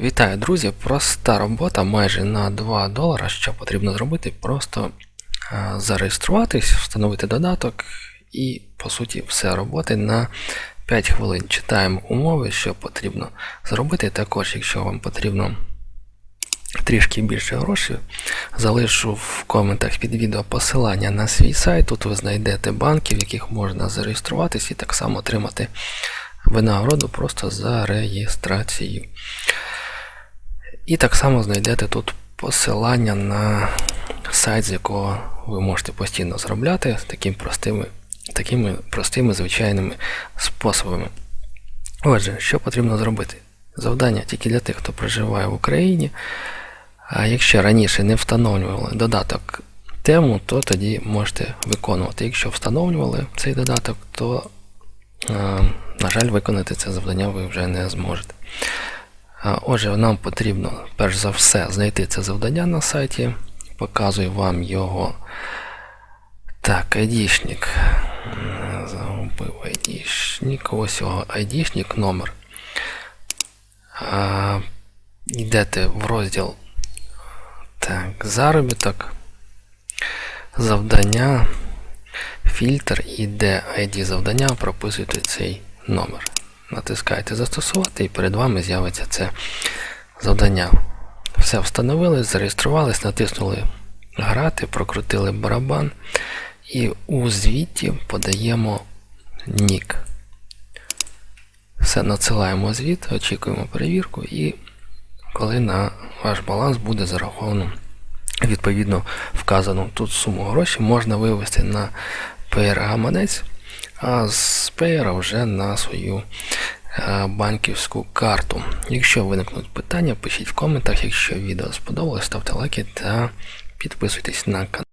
Вітаю, друзі! Проста робота майже на 2 долара. Що потрібно зробити? Просто е, зареєструватись, встановити додаток і, по суті, все роботи на 5 хвилин. Читаємо умови, що потрібно зробити. Також, якщо вам потрібно трішки більше грошей, залишу в коментах під відео посилання на свій сайт. Тут ви знайдете банки, в яких можна зареєструватись і так само отримати винагороду просто за реєстрацію. І так само знайдете тут посилання на сайт, з якого ви можете постійно заробляти такими простими, такими простими звичайними способами. Отже, що потрібно зробити? Завдання тільки для тих, хто проживає в Україні. А якщо раніше не встановлювали додаток тему, то тоді можете виконувати. Якщо встановлювали цей додаток, то, е, на жаль, виконати це завдання ви вже не зможете. Отже, нам потрібно перш за все знайти це завдання на сайті. Показую вам його. Так, айдішник. Загубив айдішник. Ось його айдішник номер. А, Йдете в розділ так, заробіток, завдання, фільтр і де ID завдання, прописуєте цей номер. Натискаєте застосувати і перед вами з'явиться це завдання. Все встановили, зареєструвались, натиснули грати, прокрутили барабан і у звіті подаємо нік. Все, надсилаємо звіт, очікуємо перевірку і коли на ваш баланс буде зараховано відповідно вказану тут суму грошей, можна вивести на PR гаманець, а з PR вже на свою е, банківську карту. Якщо виникнуть питання, пишіть в коментах. Якщо відео сподобалось, ставте лайки та підписуйтесь на канал.